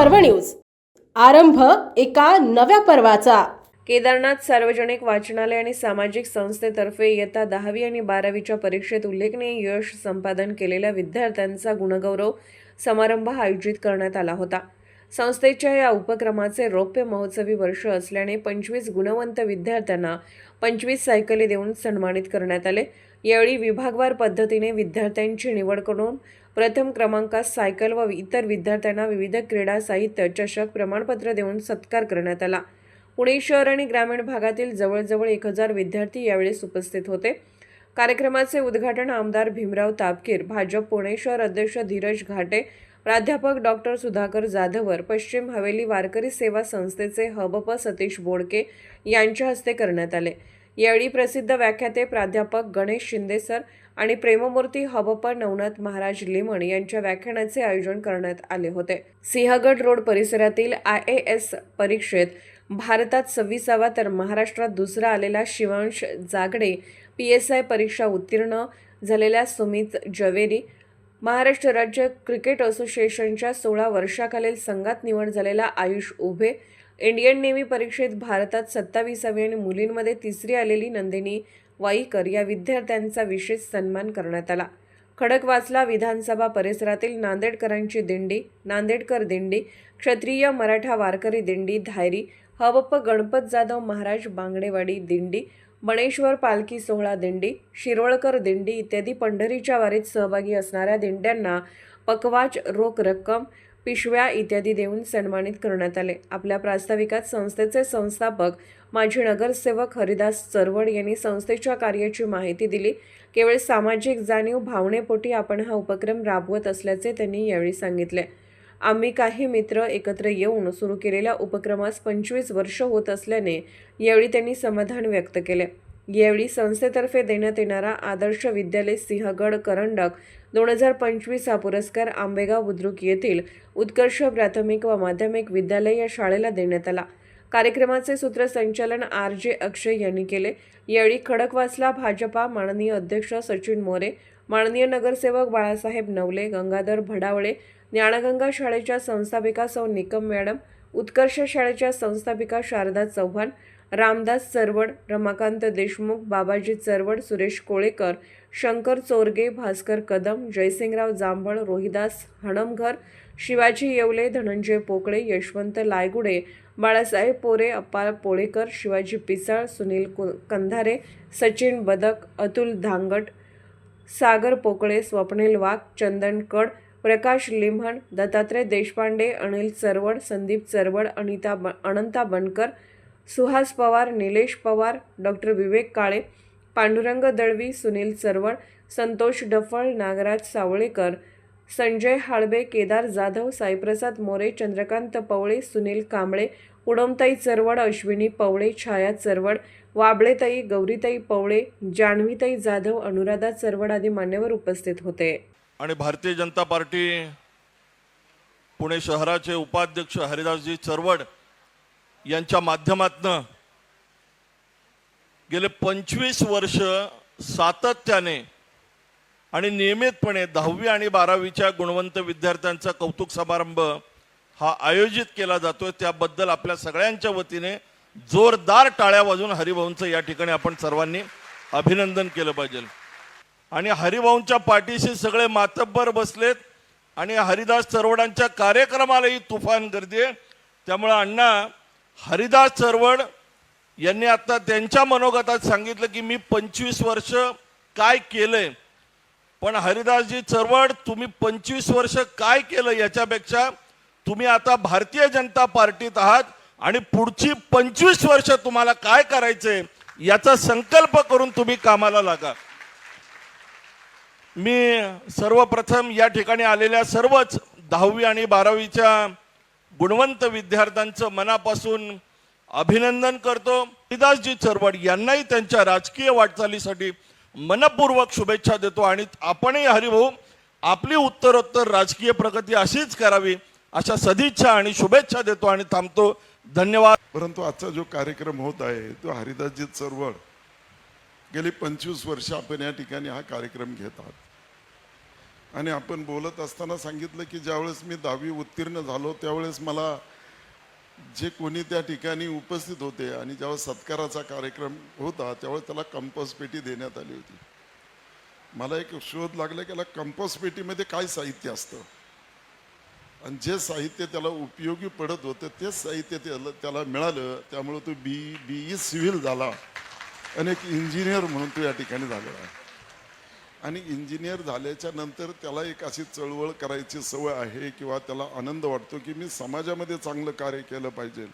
पर्व न्यूज. आरंभ एका नव्या पर्वाचा. केदारनाथ सार्वजनिक वाचनालय आणि सामाजिक संस्थेतर्फे इयत्ता दहावी आणि बारावीच्या परीक्षेत उल्लेखनीय यश संपादन केलेल्या विद्यार्थ्यांचा गुणगौरव समारंभ आयोजित करण्यात आला होता. संस्थेच्या या उपक्रमाचे रौप्य महोत्सवी वर्ष असल्याने पंचवीस गुणवंत विद्यार्थ्यांना पंचवीस सायकली देऊन सन्मानित करण्यात आले. यावेळी विभागवार पद्धतीने विद्यार्थ्यांची निवड करून प्रथम क्रमांकात सायकल व इतर विद्यार्थ्यांना विविध क्रीडा साहित्य चषक प्रमाणपत्र देऊन सत्कार करण्यात आला. पुणे शहर आणि ग्रामीण भागातील जवळजवळ एक हजार विद्यार्थी यावेळेस उपस्थित होते. कार्यक्रमाचे उद्घाटन आमदार भीमराव तापकीर भाजप पुणे शहर अध्यक्ष धीरज घाटे प्राध्यापक डॉक्टर सुधाकर जाधवर पश्चिम हवेली वारकरी सेवा संस्थेचे हबप सतीश बोडके यांच्या हस्ते करण्यात आले. यावेळी प्रसिद्ध व्याख्याते प्राध्यापक गणेश शिंदे सर आणि प्रेममूर्ती हबप नवनाथ महाराज लिमण यांच्या व्याख्यानाचे आयोजन करण्यात आले होते. सिंहगड रोड परिसरातील आय ए एस परीक्षेत भारतात सव्वीसावा तर महाराष्ट्रात दुसरा आलेला Shivansh Jagade P S I परीक्षा उत्तीर्ण झालेल्या सुमित जवेरी महाराष्ट्र राज्य क्रिकेट असोसिएशनच्या सोळा वर्षाखालील संघात निवड झालेला आयुष उभे इंडियन नेव्ही परीक्षेत भारतात सत्तावीसावी आणि मुलींमध्ये तिसरी आलेली नंदिनी वाईकर या विद्यार्थ्यांचा विशेष सन्मान करण्यात आला. खडकवासला विधानसभा परिसरातील नांदेडकरांची दिंडी नांदेडकर दिंडी क्षत्रिय मराठा वारकरी दिंडी धायरी हवप्प गणपत जाधव महाराज बांगडेवाडी दिंडी बणेश्वर पालखी सोहळा दिंडी शिरोळकर दिंडी इत्यादी पंढरीच्या वारीत सहभागी असणाऱ्या दिंड्यांना पकवाच रोख रक्कम पिशव्या इत्यादी देऊन सन्मानित करण्यात आले. आपल्या प्रास्ताविकात संस्थेचे संस्थापक माजी नगरसेवक हरिदास चरवड यांनी संस्थेच्या कार्याची माहिती दिली. केवळ सामाजिक जाणीव भावनेपोटी आपण हा उपक्रम राबवत असल्याचे त्यांनी यावेळी सांगितले. आम्ही काही मित्र एकत्र येऊन सुरू केलेल्या उपक्रमास पंचवीस वर्ष होत असल्याने यावेळी त्यांनी समाधान व्यक्त केले. यावेळी संस्थेतर्फे देण्यात येणारा आदर्श विद्यालय सिंहगड करंडक दोन हजार पंचवीस हा पुरस्कार आंबेगाव बुद्रुक येथील उत्कर्ष प्राथमिक व माध्यमिक विद्यालय या शाळेला देण्यात आला. कार्यक्रमाचे सूत्रसंचालन आर जे अक्षय यांनी केले. यावेळी खडकवासला भाजपा माननीय अध्यक्ष सचिन मोरे माननीय नगरसेवक बाळासाहेब नवले गंगाधर भडावळे ज्ञानगंगा शाळेच्या संस्थापिका सौ निकम मॅडम उत्कर्ष शाळेच्या संस्थापिका शारदा चव्हाण रामदास चरवड रमाकांत देशमुख बाबाजी चरवड सुरेश कोळेकर शंकर चोरगे भास्कर कदम जयसिंगराव जांभळ रोहिदास हणमघर शिवाजी येवले धनंजय पोकळे यशवंत लायगुडे बाळासाहेब पोरे अप्पा पोळेकर शिवाजी पिसाळ सुनील कंधारे सचिन बदक अतुल धांगट सागर पोकळे स्वप्नील वाघ चंदन कड प्रकाश लिम्हण दत्तात्रय देशपांडे अनिल चरवड संदीप चरवड अनिता ब अनंता बनकर सुहास पवार निलेश पवार डॉक्टर विवेक काळे पांडुरंग दळवी सुनील चरवड संतोष डफळ नागराज सावळेकर संजय हाळबे केदार जाधव साईप्रसाद मोरे चंद्रकांत पवळे सुनील कांबळे उडमताई चरवड अश्विनी पवळे छाया चरवड वाबळेताई गौरीताई पवळे जान्हवीताई जाधव अनुराधा चरवड आदी मान्यवर उपस्थित होते. आणि भारतीय जनता पार्टी पुणे शहराचे उपाध्यक्ष हरिदासजी चरवड यांच्या माध्यमातनं गेले पंचवीस वर्ष सातत्याने आणि नियमितपणे दहावी आणि बारावीच्या गुणवंत विद्यार्थ्यांचा कौतुक समारंभ हा आयोजित केला जातोय. त्याबद्दल आपल्या सगळ्यांच्या वतीने जोरदार टाळ्या वाजून हरिभाऊंचं या ठिकाणी आपण सर्वांनी अभिनंदन केलं पाहिजे. आणि हरिभाऊंच्या पाठीशी सगळे मातब्बर बसलेत आणि हरिदास चरवडांच्या कार्यक्रमालाही तुफान गर्दी आहे. त्यामुळं अण्णा हरिदास चरवण यांनी आता त्यांच्या मनोगतात सांगितलं की मी पंचवीस वर्ष काय केलंय? पण हरिदासजी चरवण तुम्ही पंचवीस वर्ष काय केलं याच्यापेक्षा तुम्ही आता भारतीय जनता पार्टीत आहात आणि पुढची पंचवीस वर्ष तुम्हाला काय करायचंय याचा संकल्प करून तुम्ही कामाला लागा. मी सर्वप्रथम या ठिकाणी आलेल्या सर्वच दहावी आणि बारावीच्या गुणवंत विद्यार्थ्यांचं मनापासून अभिनंदन करतो. हरिदासजी चरवड यांनाही त्यांच्या राजकीय वाटचालीसाठी मनपूर्वक शुभेच्छा देतो आणि आपणही हरिभाऊ आपली उत्तरोत्तर राजकीय प्रगती अशीच करावी अशा सदिच्छा आणि शुभेच्छा देतो आणि थांबतो. धन्यवाद. परंतु आजचा जो कार्यक्रम होत आहे तो हरिदासजी चरवड गेली पंचवीस वर्ष आपण या ठिकाणी हा कार्यक्रम घेत आहात. आणि आपण बोलत असताना सांगितलं की ज्यावेळेस मी दहावी उत्तीर्ण झालो त्यावेळेस मला जे कोणी त्या ठिकाणी उपस्थित होते आणि ज्यावेळेस सत्काराचा कार्यक्रम होता त्यावेळेस त्याला कंपोस्ट पेटी देण्यात आली होती. मला एक शोध लागला की याला कंपोस्ट पेटीमध्ये काय साहित्य असतं? आणि जे साहित्य त्याला उपयोगी पडत होतं तेच साहित्य त्याला त्याला मिळालं. त्यामुळं तो बी बी ई सिव्हिल झाला. आणि एक इंजिनियर म्हणून तो या ठिकाणी झालेला आहे. आणि इंजिनियर झाल्याच्यानंतर त्याला एक अशी चळवळ करायची सवय आहे किंवा त्याला आनंद वाटतो की मी समाजामध्ये चांगलं कार्य केलं पाहिजे.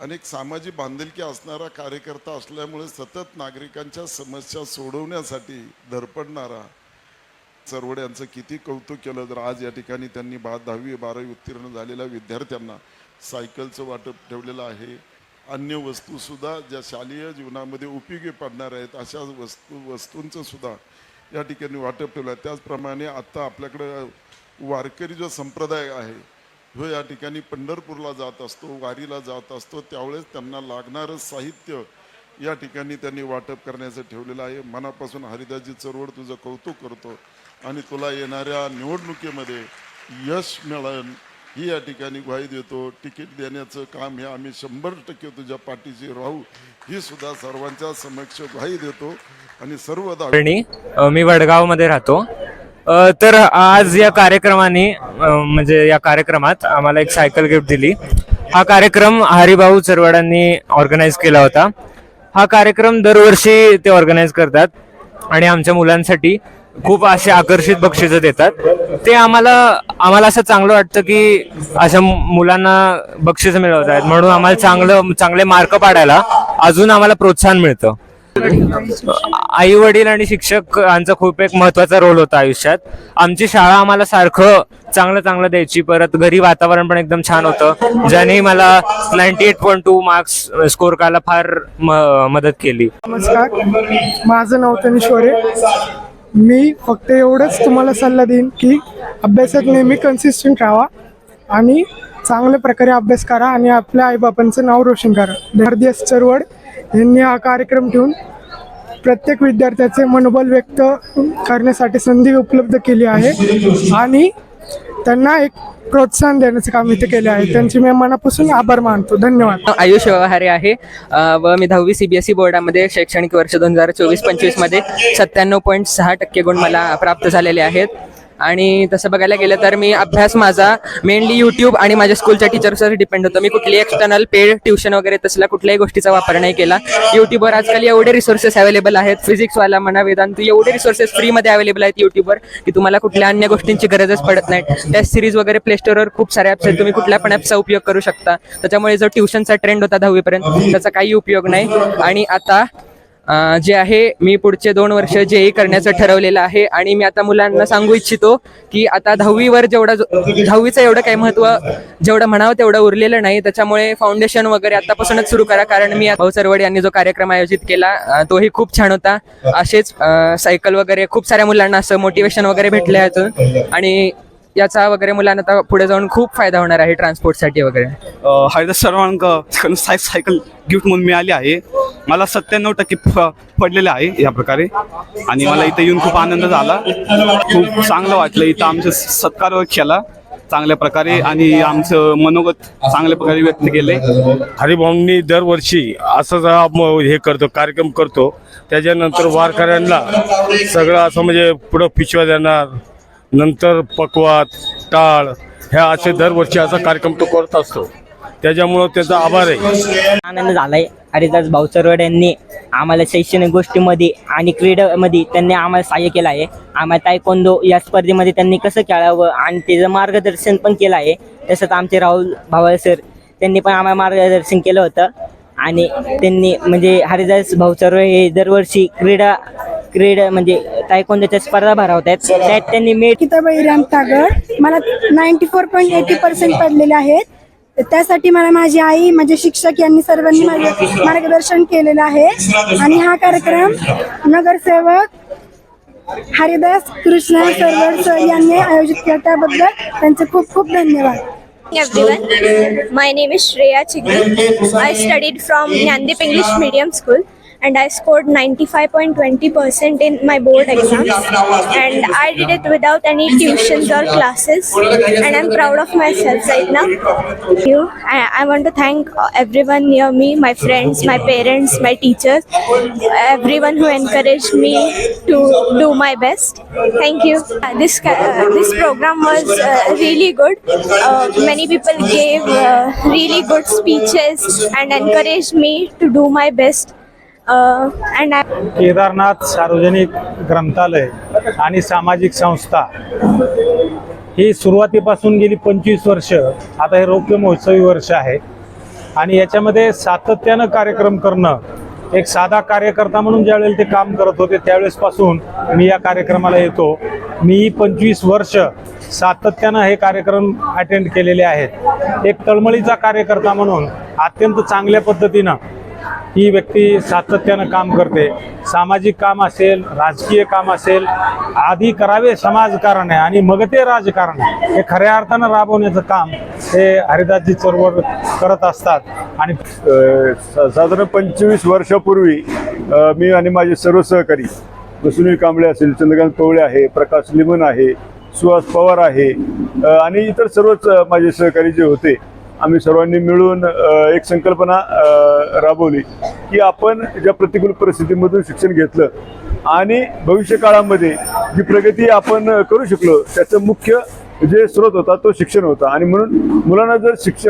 आणि एक सामाजिक बांधिलकी असणारा कार्यकर्ता असल्यामुळे सतत नागरिकांच्या समस्या सोडवण्यासाठी धडपडणारा चरवड्यांचं किती कौतुक केलं जर आज या ठिकाणी त्यांनी बा दहावी बारावी उत्तीर्ण झालेल्या विद्यार्थ्यांना सायकलचं वाटप ठेवलेलं आहे. अन्य वस्तूसुद्धा ज्या शालेय जीवनामध्ये उपयोगी पडणार आहेत अशा वस्तू वस्तूंचं सुद्धा या ठिकाणी वाटप ठेवलं आहे. त्याचप्रमाणे आत्ता आपल्याकडं वारकरी जो संप्रदाय आहे जो या ठिकाणी पंढरपूरला जात असतो वारीला जात असतो. त्यावेळेस त्यांना लागणारं साहित्य या ठिकाणी त्यांनी वाटप करण्याचं ठेवलेलं आहे. मनापासून हरिदासजी चरवड तुझं कौतुक करतो आणि तुला येणाऱ्या निवडणुकीमध्ये यश मिळेल ही या ठिकाणी ग्वाही देतो. तिकीट देण्याचं काम हे आम्ही शंभर टक्के तुझ्या पाठीशी राहू ही सुद्धा सर्वांच्या समक्ष ग्वाही देतो. आणि सर्व दावे मी वडगावमध्ये राहतो. अ, तर आज या कार्यक्रमाने अ, म्हणजे या कार्यक्रमात आम्हाला एक सायकल गिफ्ट दिली. हा कार्यक्रम हरिभाऊ चरवाडांनी ऑर्गनाईज केला होता. हा कार्यक्रम दरवर्षी ते ऑर्गनाईज करतात. आणि आमच्या मुलांसाठी खूप असे आकर्षित बक्षिसं देतात. ते आम्हाला आम्हाला असं चांगलं वाटतं की अशा मुलांना बक्षिसं मिळवत आहेत. म्हणून आम्हाला चांगलं चांगले मार्क पाडायला अजून आम्हाला प्रोत्साहन मिळतं. आई वडील आणि शिक्षक यांचा खूप एक महत्त्वाचा रोल होता आयुष्यात. आमची शाळा आम्हाला सारखं चांगलं चांगलं द्यायची. परत घरी वातावरण पण एकदम छान होतं. ज्याने मला ninety eight point two marks score करायला फार मदत केली. नमस्कार. माझं नाव तनिश्वरे मी फक्त एवढंच तुम्हाला सल्ला देईन की अभ्यासात नेहमी कन्सिस्टंट राहा आणि चांगल्या प्रकारे अभ्यास करा आणि आपल्या आईबापांचं नाव रोशन करा. हरदियास चरवड यांनी हा कार्यक्रम ठेवून प्रत्येक विद्यार्थ्याचे मनोबल व्यक्त करण्यासाठी संधी उपलब्ध केली आहे. आणि त्यांना एक प्रोत्साहन देण्याचं काम इथे केले आहे. त्यांचे मी मनापासून आभार मानतो. धन्यवाद. आयुष व्यवहारे आहे. व मी दहावी सी बी एस ई बोर्डामध्ये शैक्षणिक वर्ष दोन हजार चोवीस पंचवीसमध्ये सत्त्याण्णव पॉईंट सहा टक्के गुण मला प्राप्त झालेले आहेत. आणि तसं बघायला गेलं तर मी अभ्यास माझा मेनली यूट्यूब आणि माझ्या स्कूलच्या टीचर्सवर डिपेंड होतो. मी कुठली एक्सटर्नल पेड ट्युशन वगैरे तसला कुठल्याही गोष्टीचा वापर नाही केला. यूट्यूबवर आजकाल एवढे रिसोर्सेस अवेलेबल आहेत. फिजिक्सवाला म्हणा वेदांत एवढे रिसोर्सेस फ्रीमध्ये अवेलेबल आहेत यूट्यूबवर की तुम्हाला कुठल्या अन्य गोष्टींची गरजच पडत नाही. त्या सिरीज वगैरे प्लेस्टोरवर खूप सारे ॲप्स आहेत. तुम्ही कुठल्या पण ॲपचा उपयोग करू शकता. त्याच्यामुळे जो ट्युशनचा ट्रेंड होता दहावीपर्यंत त्याचा काही उपयोग नाही. आणि आता जे आहे मी पुढचे दोन वर्ष जे करण्याचं ठरवलेलं आहे आणि मी आता मुलांना सांगू इच्छितो की आता दहावीवर जेवढा दहावीचं एवढं काही महत्त्व जेवढं म्हणावं तेवढं उरलेलं नाही. त्याच्यामुळे फाउंडेशन वगैरे आतापासूनच सुरू करा. कारण मी भाऊ सरवड यांनी जो कार्यक्रम आयोजित केला तोही खूप छान होता. असेच सायकल वगैरे खूप साऱ्या मुलांना असं मोटिवेशन वगैरे भेटलं आहे आणि याचा वगैरे मुलांना आता पुढे जाऊन खूप फायदा होणार आहे ट्रान्सपोर्टसाठी वगैरे. अ, हरिदास सर्वांक साय सायकल गिफ्ट म्हणून मिळाली आहे. मला सत्त्याण्णव टक्के फ- पडलेले आहे या प्रकारे. आणि मला इथं येऊन खूप आनंद झाला. खूप चांगलं वाटलं इथं आमचं सत्कार केला चांगल्या प्रकारे आणि आमचं मनोगत चांगल्या प्रकारे व्यक्त केले हरिभाऊंनी दरवर्षी असंच हा म- हे करतो कार्यक्रम करतो. त्याच्यानंतर वारकऱ्यांना सगळं असं म्हणजे पुढं पिशव्या देणार नंतर पकवात टाळ ह्या असे दरवर्षी असा कार्यक्रम तो करत असतो. त्याच्यामुळं त्याचा आभार आहे. आनंद झालाय. हरिदास भाऊचरवड यांनी आम्हाला शैक्षणिक गोष्टीमध्ये आणि क्रीडामध्ये त्यांनी आम्हाला सहाय्य केलं आहे. आम्हाला तायकोंदो या स्पर्धेमध्ये त्यांनी कसं खेळावं आणि त्याचं मार्गदर्शन पण केलं आहे. तसंच आमचे राहुल भावा सर त्यांनी पण आम्हाला मार्गदर्शन केलं होतं. आणि त्यांनी म्हणजे हरिदास भाऊचरवड हे दरवर्षी क्रीडा क्रीडा म्हणजे तायकोंदोच्या स्पर्धा भरवत आहेत त्यात त्यांनी मेट किताबाई राम तागड मला ninety four point eighty percent पडलेले आहेत तर त्यासाठी मला माझी आई माझे शिक्षक यांनी सर्वांनी माझे मार्गदर्शन केलेलं आहे आणि हा कार्यक्रम नगरसेवक हरिदास कृष्ण सरवड सर यांनी आयोजित केला त्याबद्दल त्यांचे खूप खूप धन्यवाद everyone. My name is Shreya Chigri. I studied from Nyandip English Medium School. And I scored 95.20% in my board exams. And I did it without any tuitions or classes. And I'm proud of myself right now. Thank you. I, I want to thank everyone near me, my friends, my parents, my teachers, everyone who encouraged me to do my best. Thank you. Uh, This uh, this program was uh, really good. Uh, many people gave uh, really good speeches and encouraged me to do my best. Kedarnath सार्वजनिक ग्रंथालय आणि सामाजिक संस्था ही सुरुवातीपासून गेली पंचवीस वर्ष. आता हे रौप्य महोत्सवी वर्ष आहे. आणि याच्यामध्ये सातत्यानं कार्यक्रम करणं एक साधा कार्यकर्ता म्हणून ज्यावेळेला ते काम करत होते त्यावेळेसपासून मी या कार्यक्रमाला येतो. मी पंचवीस वर्ष सातत्यानं हे कार्यक्रम अटेंड केलेले आहेत. एक तळमळीचा कार्यकर्ता म्हणून अत्यंत चांगल्या पद्धतीनं ही व्यक्ती सातत्यानं काम करते सामाजिक काम असेल राजकीय काम असेल आधी करावे समाजकारण आहे आणि मग ते राजकारण आहे. हे खऱ्या अर्थानं राबवण्याचं काम हे हरिदासजी चळवळ करत असतात आणि सा- साधारण पंचवीस वर्षापूर्वी मी आणि माझे सर्व सहकारी व सुनील कांबळे असेल चंद्रकांत कवळे आहे प्रकाश लिमन आहे सुहास पवार आहे आणि इतर सर्वच माझे सहकारी जे होते आम्ही सर्वांनी मिळून एक संकल्पना राबवली की आपण ज्या प्रतिकूल परिस्थितीमधून शिक्षण घेतलं आणि भविष्य काळामध्ये जी प्रगती आपण करू शकलो त्याचं मुख्य जे स्रोत होता तो शिक्षण होता. आणि म्हणून मुलांना जर शिक्ष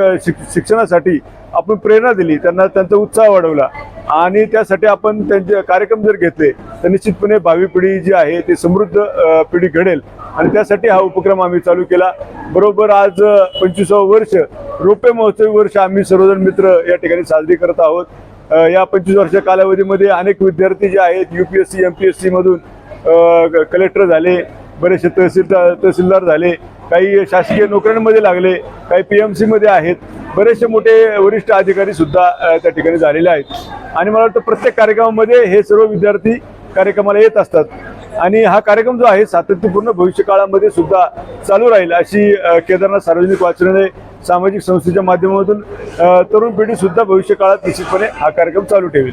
शिक्षणासाठी आपण प्रेरणा दिली त्यांना त्यांचा उत्साह वाढवला आणि त्यासाठी आपण त्यांचे कार्यक्रम जर घेतले तर निश्चितपणे भावी पिढी जी आहे ती समृद्ध पिढी घडेल. आणि त्यासाठी हा उपक्रम आम्ही चालू केला. बरोबर आज पंचवीसावं वर्ष रोपे महोत्सवी वर्ष आम्ही सर्वजण मित्र या ठिकाणी साजरी करत आहोत. या पंचवीस वर्ष कालावधीमध्ये अनेक विद्यार्थी जे आहेत U P S C M P S सीमधून collector झाले. बरेचसे तहसीलदार तहसीलदार झाले काही शासकीय नोकऱ्यांमध्ये लागले काही पी एम सीमध्ये आहेत. बरेचसे मोठे वरिष्ठ अधिकारी सुद्धा त्या ठिकाणी झालेले आहेत. आणि मला वाटतं प्रत्येक कार्यक्रमामध्ये हे सर्व विद्यार्थी कार्यक्रमाला येत असतात. आणि हा कार्यक्रम जो आहे सातत्यपूर्ण भविष्य काळामध्ये सुद्धा चालू राहील अशी केदारनाथ सार्वजनिक वाचनालय सामाजिक संस्थेच्या माध्यमातून तरुण पिढी सुद्धा भविष्य काळात निश्चितपणे हा कार्यक्रम चालू ठेवेल.